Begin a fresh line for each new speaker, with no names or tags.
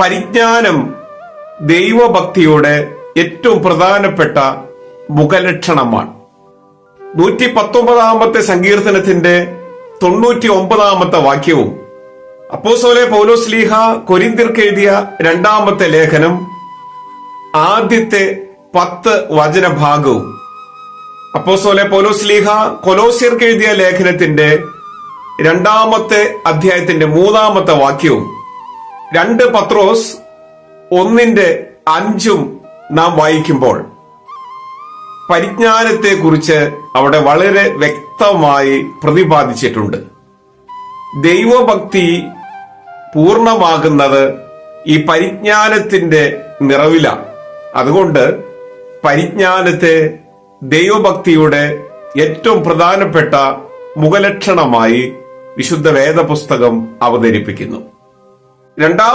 പരിജ്ഞാനം ദൈവഭക്തിയുടെ ഏറ്റവും പ്രധാനപ്പെട്ട മുഖലക്ഷണമാണ്. നൂറ്റി പത്തൊമ്പതാമത്തെ സങ്കീർത്തനത്തിന്റെ തൊണ്ണൂറ്റി ഒമ്പതാമത്തെ വാക്യവും അപ്പോസോലെ പൗലോസ്ലീഹ കൊരിന്തിർക്ക് എഴുതിയ രണ്ടാമത്തെ ലേഖനം ആദ്യത്തെ പത്ത് വചനഭാഗവും. അപ്പോസോലെ പൗലോസ്ലീഹ കൊലോസിയർക്ക് എഴുതിയ ലേഖനത്തിന്റെ രണ്ടാമത്തെ അധ്യായത്തിന്റെ മൂന്നാമത്തെ വാക്യവും രണ്ട് പത്രോസ് ഒന്നിന്റെ അഞ്ചും നാം വായിക്കുമ്പോൾ പരിജ്ഞാനത്തെ കുറിച്ച് അവിടെ വളരെ വ്യക്തമായി പ്രതിപാദിച്ചിട്ടുണ്ട്. ദൈവഭക്തി പൂർണമാകുന്നത് ഈ പരിജ്ഞാനത്തിന്റെ നിറവിലാണ്. അതുകൊണ്ട് പരിജ്ഞാനത്തെ ദൈവഭക്തിയുടെ ഏറ്റവും പ്രധാനപ്പെട്ട മുഖലക്ഷണമായി വിശുദ്ധ വേദപുസ്തകം അവതരിപ്പിക്കുന്നു. രണ്ടാം